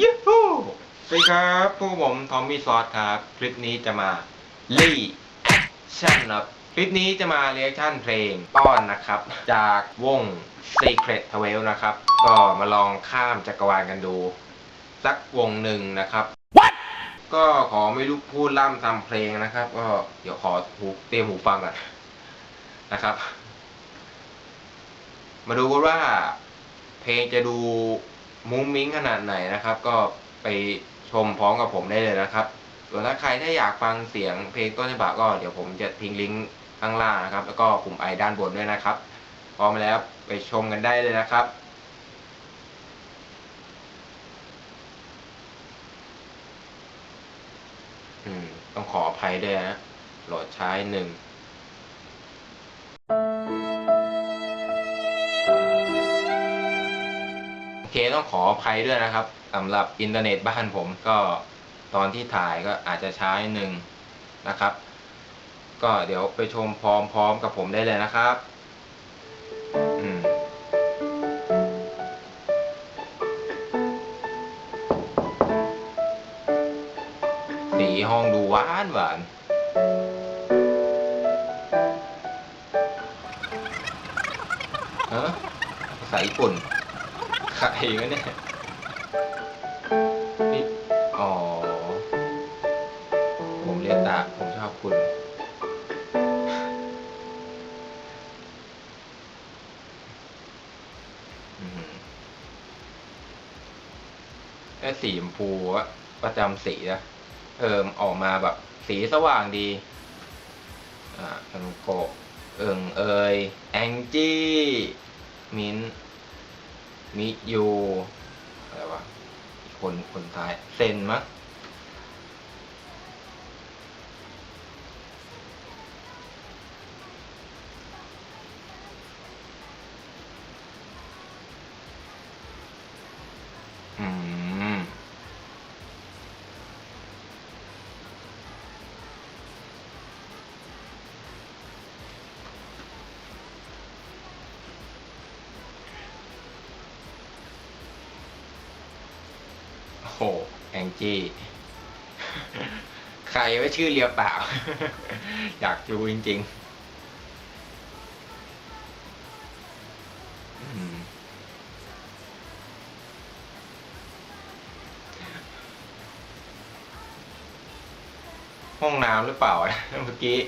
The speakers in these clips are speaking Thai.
ยูฮูสวัสดีครับพวกผมทอมมี่ซอสครับ คลิปนี้จะมารีแอคชั่นครับ คลิปนี้จะมาเรียกชั่นเพลงต้อนนะครับ จากวง Secret t w e l นะครับ ก็มาลองข้ามจักรวาลกันดู สักวงหนึ่งนะครับ What? ก็ขอไม่รู้พูดล่ำทำเพลงนะครับ ก็เดี๋ยวขอหูเตรียมหูฟังก่อนนะครับ มาดูกันว่าเพลงจะดู มุ้งมิ้งขนาดไหนนะครับ ก็ไปชมพร้อมกับผมได้เลยนะครับส่วนถ้าใครถ้าอยากฟังเสียงเพลงต้นฉบับก็เดี๋ยวผมจะทิ้งลิงก์ข้างล่างนะครับ แล้วก็กลุ่มไอด้านบนด้วยนะครับ พร้อมแล้วไปชมกันได้เลยนะครับอืมต้องขออภัยด้วยนะโหลดใช้หนึ่ง เคต้องขออภัยด้วยนะครับสำหรับอินเทอร์เน็ตบ้านผมก็ตอนที่ถ่ายก็อาจจะช้าหนึ่งนะครับ ก็เดี๋ยวไปชมพร้อมๆกับผมได้เลยนะครับอืมสีห้องดูหวานหวานเออภาษาญี่ปุ่น ใครวะเนี่ยนี่อ๋อ ผมเรียกตา ผมชอบคุณ ไอ้สีชมพูอะประจำสีนะเออออกมาแบบ สีสว่างดี อ่าคันโกะเอิงเอย แองจี้ มิ้น มิยูอะไรวะคนคนท้ายเซนมั้ง หแองจี้ใครว่าชื่อเรียวเปล่า อยากดูจริง ๆห้องน้ำหรือเปล่าเมื่อกี้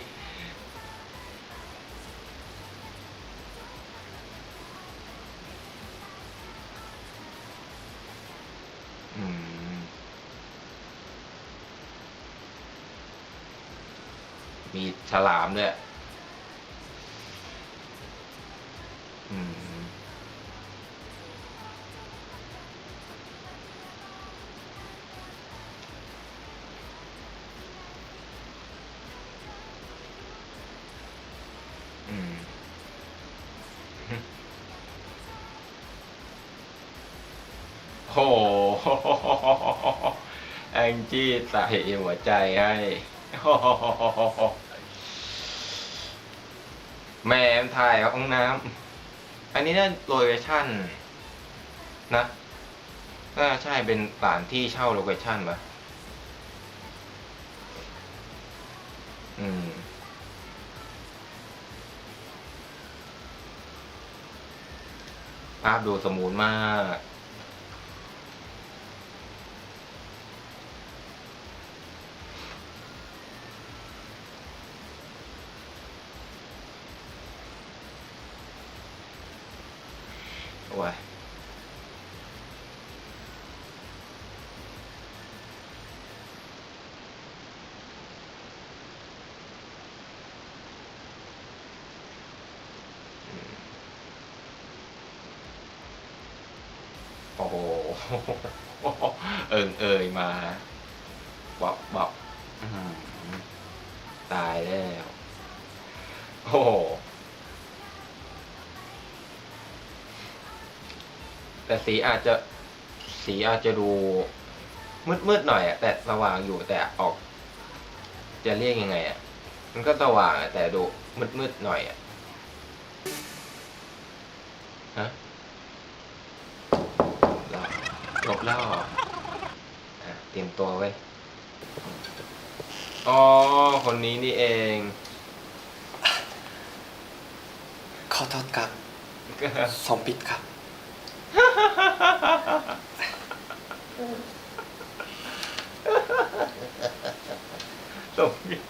มีฉลามด้วยอืมอืมโอ้โหแองจี้ใส่หัวใจให้ โอ้โห แม่มถ่ายห้องน้ำอันนี้น่าโลเคชั่นนะน่าใช่เป็นสถานที่เช่าโลเคชั่นปะอืม ภาพดูสมูทมาก เอิงเอ่ยมาบอกบอกตายแล้ว โอ้โหแต่สีอาจจะสีอาจจะดูมืดๆหน่อยอะแต่สว่างอยู่แต่ออก จะเรียกยังไงอะมันก็สว่างอะแต่ดูมืดๆหน่อยอะฮะ จบแล้วเหรอเตรียมตัวไว้ยอ๋อ คนนี้นี่เอง ขอโทษครับ สมปิดครับ ส่งผิด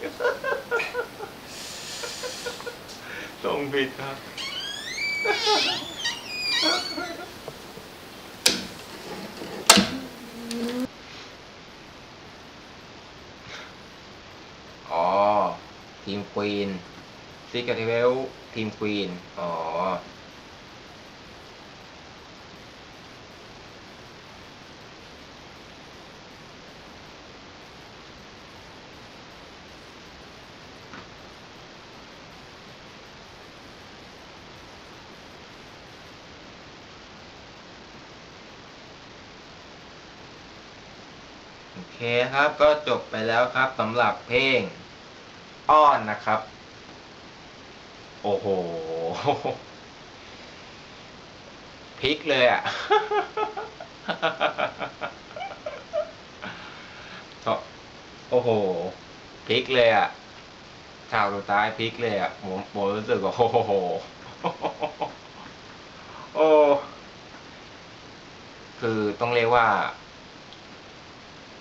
ส่งผิดครับ อ๋อ ทีมควีนซิกเกอร์ทิเวลทีมควีนอ๋อ โอเคครับก็จบไปแล้วครับสำหรับเพลง อ้อนนะครับ โอ้โหพลิกเลยอะโอ้โหพลิกเลยอะชาวตัวท้ายพลิกเลยอะผมผมรู้สึกว่าโอ้โหโอ้คือต้องเรียกว่า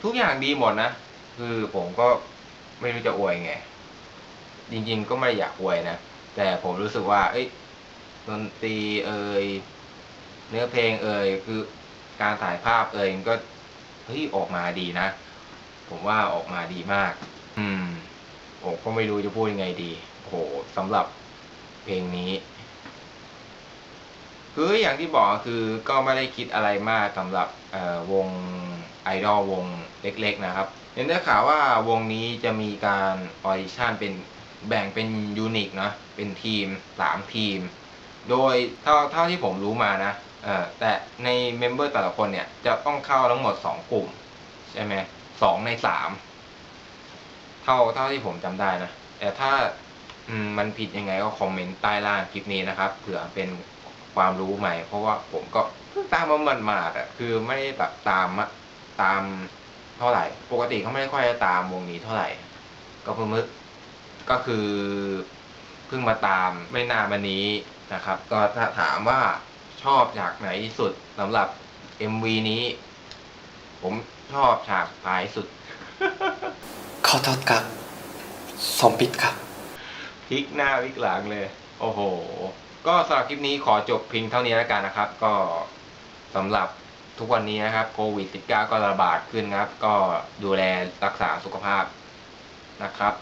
ทุกอย่างดีหมดนะ คือผมก็ไม่รู้จะอวยไง จริงๆก็ไม่อยากอวยนะ แต่ผมรู้สึกว่า เอ้ยดนตรีเอ่ยเนื้อเพลงเอ่ยคือการถ่ายภาพเอ่ยก็เฮ้ยออกมาดีนะ ผมว่าออกมาดีมาก อืมผมก็ไม่รู้จะพูดยังไงดีโหสำหรับเพลงนี้ คืออย่างที่บอกคือก็ไม่ได้คิดอะไรมากสำหรับวงไอดอลวงเล็ก ๆ นะครับเห็นได้ข่าวว่าวงนี้จะมีการออดิชั่นเป็น แบ่งเป็นยูนิคเนาะเป็นทีมสามทีม โดยเท่าเท่าที่ผมรู้มานะเออแต่ในเมมเบอร์แต่ละคนเนี่ย จะต้องเข้าทั้งหมดสองกลุ่ม ใช่ไหมสองในสามเท่าเท่าที่ผมจำได้นะ แต่ถ้ามันผิดยังไงก็คอมเมนต์ใต้ล่างคลิปนี้นะครับเผื่อเป็นความรู้ใหม่ เพราะว่าผมก็เพิ่งตามมามันมาดๆอะคือไม่ได้แบบตามอะตามเท่าไหร่ ปกติเขาไม่ค่อยจะตามวงนี้เท่าไหร่ ก็เพิ่งมึก ก็คือเพิ่งมาตามไม่นานมานี้นะครับ ก็ถ้าถามว่าชอบฉากไหนที่สุดสำหรับ MV นี้ ผมชอบฉากท้ายสุด ขอโทษครับสมปิดครับพลิกหน้าพลิกหลังเลย โอ้โห ก็สำหรับคลิปนี้ขอจบเพียงเท่านี้แล้วกันนะครับ ก็สำหรับทุกวันนี้นะครับโควิด -19 ก็ระบาดขึ้นครับ ก็ดูแลรักษาสุขภาพนะครับ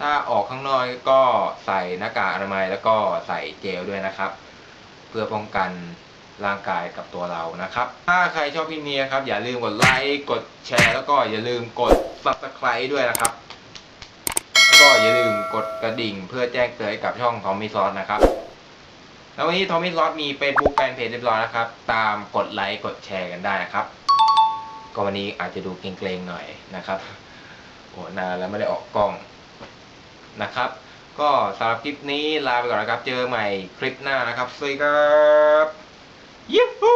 ถ้าออกข้างนอกก็ใส่หน้ากากอนามัยแล้วก็ใส่เจลด้วยนะครับ เพื่อป้องกันร่างกายกับตัวเรานะครับ ถ้าใครชอบคลิปนี้ครับ อย่าลืมกดไลค์กดแชร์ แล้วก็อย่าลืมกด subscribe ด้วยนะครับ ก็อย่าลืมกดกระดิ่งเพื่อแจ้งเตือนกับช่องทอมมี่ซอสนะครับแล้ววันนี้ทอมมี่ซอสมี Facebook แฟนเพจเรียบร้อยนะครับ ตามกดไลค์กดแชร์กันได้นะครับ ก็วันนี้อาจจะดูเกรงๆหน่อยนะครับโอ้นานแล้วไม่ได้ออกกล้อง นะครับ ก็สำหรับคลิปนี้ลาไปก่อนนะครับ เจอใหม่คลิปหน้านะครับสวัสดีครับยูฮู